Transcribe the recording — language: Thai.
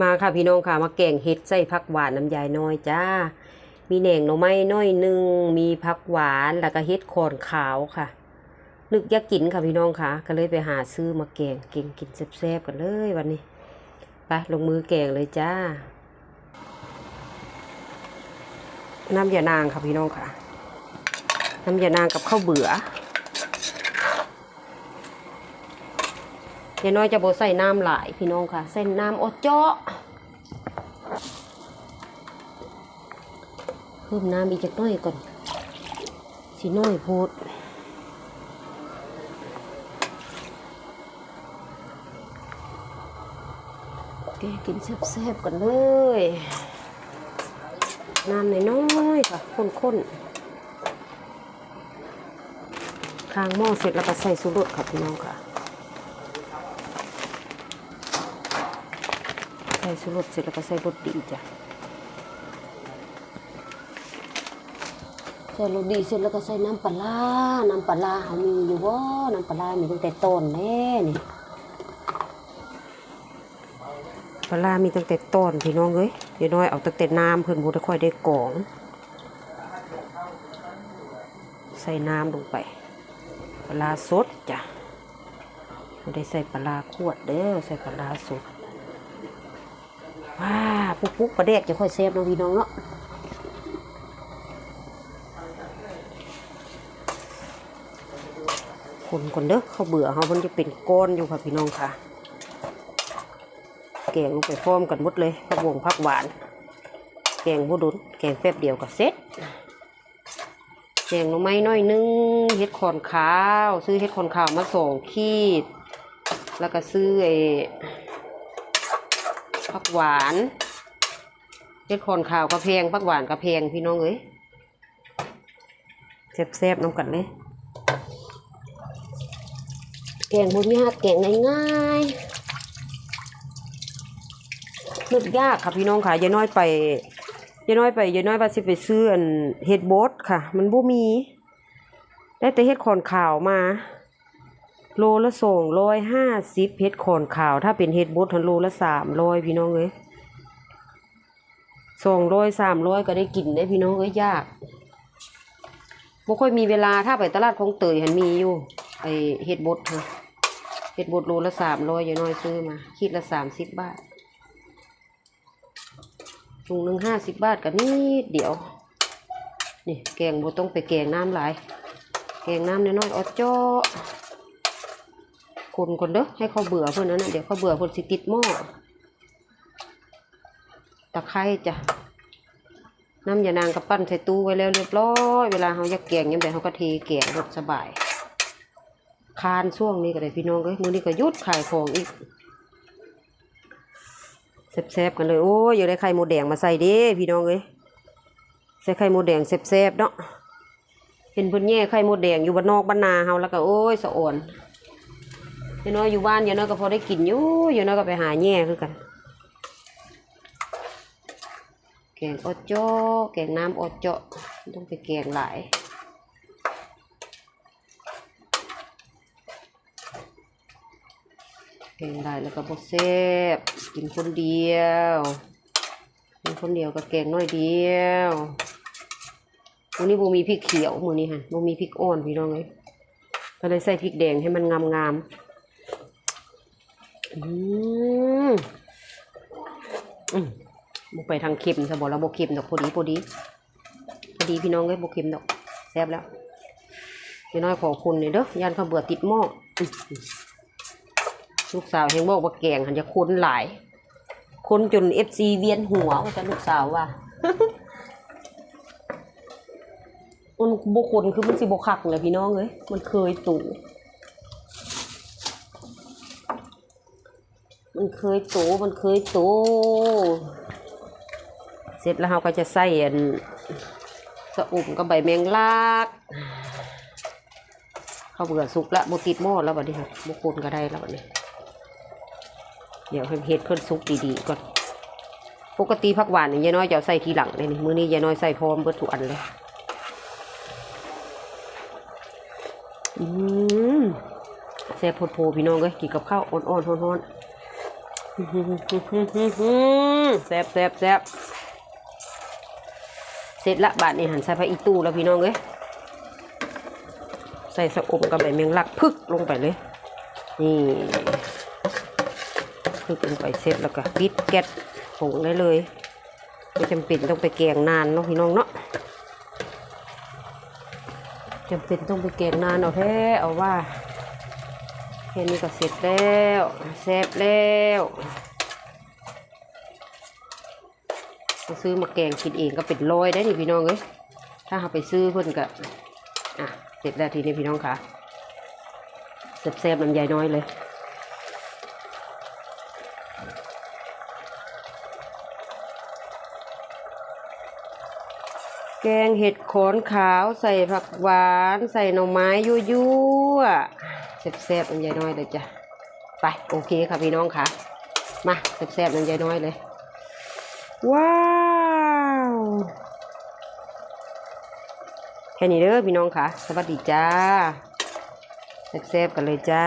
มาค่ะพี่น้องค่ะมาแกงเห็ดใส่ผักหวานน้ำยายน้อยจ้า มีแหน่งหน่อไม้น้อยหนึ่งมีผักหวานแล้วก็เห็ดโคนขาวค่ะ นึกอยากกินค่ะพี่น้องค่ะ ก็เลยไปหาซื้อมาแกงกินกินแซ่บๆกันเลยวันนี้ไปลงมือแกงเลยจ้า น้ำยานางค่ะพี่น้องค่ะ น้ำยานางกับข้าวเบื่อ ยายน้อยจะโบใส่น้ำหลายพี่น้องค่ะใส่น้ำอดเจาะเพิ่มน้ำอีกจักน่อยก่อนสิน้อยโพดแกกินแซ่บๆกันเลย น้ำน้อยๆค่ะข้นๆคางหม้อเสร็จแล้วก็ใส่สุรสค่ะพี่น้องค่ะ ใส่สุรสเสร็จแล้วก็ใส่รสดีจ้ะใส่รสดีเสร็จแล้วก็ใส่น้ำปลาร้าน้ำปลาร้าเขามีอยู่บ่น้ำปลาร้ามีตั้งแต่ต้นแน่นี่ปลาร้ามีตั้งแต่ต้นพี่น้องเอ้ยเดี๋ยวน้อยเอาตั้งแต่น้ำเพิ่นบ่ได้ค่อยได้กรอง ใส่น้ำลงไป ปลาร้าสดจ้ะไม่ได้ใส่ปลาร้าขวดเด้อใส่ปลาร้าสด ว้าปุ๊กปุ๊กประเดกจะค่อยเซฟเนาะพี่น้องเนาะคนคนเด้อเขาเบื่อเขามันจะเป็นก้อนอยู่ค่ะพี่น้องค่ะแกงลงไปพร้อมกันหมดเลยผักวงผักหวาน แกงบุดุนแกงแป๊บเดียวก็เสร็จแกงหน่อไม้น้อยนึงเฮ็ดขอนขาว ซื้อเฮ็ดขอนขาวมาสองขีด แล้วก็ซื้อไอ ผักหวานเฮ็ดคอนข่าวกระเพงผักหวานกระเพงพี่น้องเอ้ยแซ่บๆน้ำกันเลยแกงบุญยากแกงง่ายๆนึกยากค่ะพี่น้องค่ะยายน้อยไปยายน้อยไปยายน้อยว่าสิไปซื้ออันเฮ็ดโบสค่ะ มันบ่มี ได้แต่เฮ็ดคอนข่าวมา โลละส่งร้อยห้าสิบเฮ็ดขอนขาว ถ้าเป็นเฮ็ดบดทันโลละสามร้อยพี่น้องเอ้ยส่งร้อยสามร้อยก็ได้กินได้พี่น้องเอ้ยยากบ่ค่อยมีเวลาถ้าไปตลาดของเตยหันมีอยู่ไอเฮ็ดบดค่ะเฮ็ดบดโลละสามร้อยอย่าน้อยซื้อมาคิดละสามสิบบาทถุงหนึ่งห้าสิบบาทก็นิดเดียวนี่แกงบ่ต้องไปแกงน้ำหลายแกงน้ำน้อยๆออดเจาะ คนคนเด้อให้เขาเบื่อเพื่อนนั้นนะเดี๋ยวเขาเบื่อเพื่อนสิติดหม้อตะไคร้จ้ะน้ำยานางกับปั้นใส่ตู้ไว้แล้วเรียบร้อยเวลาเขาอยากแกงยังไงเขาก็เทแกงรสสบาย คานช่วงนี้ก็ได้พี่น้องเอ้ยมือนี้ก็หยุดขายของอีกแซ่บๆกันเลยโอ้ยอยากได้ไข่หมูแดงมาใส่เด้พี่น้องเอ้ยใส่ไข่หมูแดงแซ่บๆเนาะเห็นเพิ่นแย่ไข่หมูแดงอยู่บ้านนอกบ้านนาเฮาแล้วก็โอ้ยสะอ่อน ยายน้อยอยู่บ้านยายน้อยก็พอได้กินอยู่ยายน้อยก็ไปหาแง่คือกันแกงอดเจาะแกงน้ำอดเจาะต้องไปแกงหลายแกงได้แล้วก็บดเซบกินคนเดียวกินคนเดียวก็แกงน้อยเดียววันนี้โบมีพริกเขียวมือนี้ฮะโบมีพริกอ่อนพี่น้องเลยก็เลยใส่พริกแดงให้มันงามๆ อืมอืมบุไปทางเค็มสบอกแล้วบเค็มดอกพอดีพอดีพอดีพี่น้องเอ้ยบเค็มดอกแซ่บแล้วพี่น้อยขอคุณเนี่ยเด้อยานเขาเบื่อติดหม้อลูกสาวเห็นบอกว่าแกงหันจะคุ้นหลายคนจนเอฟซีเวียนหัวว่าจะลูกสาวว่ามันบุคนคือมันสิบคักเลยพี่น้องเอ้ยมันเคยตู่ มันเคยโตมันเคยโตเสร็จแล้วเราก็จะใส่อันสะอุ่มกับใบแมงลากข้าวเบื่อสุกละโบติดหม้อแล้วบัดนี้ค่ะโบคนก็ได้แล้วบัดนี้ เดี๋ยวเฮ็ดเพิ่นสุกดีๆก่อนปกติผักหวานนี่ยายน้อยจะใส่ทีหลังเลยนี่มื้อนี้ยายน้อยใส่พร้อมเบิดทุกอันเลยอืมแซ่บโพดโพพี่น้องเอ้ยกินกับข้าวอ่อนๆร้อนๆ แซ่บแซ่บแซ่บเสร็จละบาทนี่หันใส่ผ้าอีตู้แล้วพี่น้องเอ้ยใส่สะอมกับใบเมียงลักพึกลงไปเลย นี่พึกลงไปเสร็จแล้วก็ปิดแก๊สผงได้เลยไม่จำเป็นต้องไปแกงนานเนาะพี่น้องเนาะจำเป็นต้องไปแกงนานเอาแท้เอาว่า แค่นี้ก็เสร็จแล้วแซ่บแล้วเราซื้อมาแกงกินเองก็เป็นร้อยได้นี่พี่น้องเอ้ยถ้าเราไปซื้อเพิ่นก็อะเสร็จแล้วทีนี้พี่น้องค่ะแซ่บๆน้ำใยน้อยเลยแกงเห็ดขนขาวใส่ผักหวาน ใส่หน่อไม้ยั่วๆ แซ่บๆน้ำใยน้อยเลยจ้ะไปโอเคค่ะพี่น้องค่ะ มาแซ่บๆน้ำใยน้อยเลย ว้าวแค่นี้เด้อพี่น้องค่ะ สวัสดีจ้าแซ่บๆกันเลยจ้า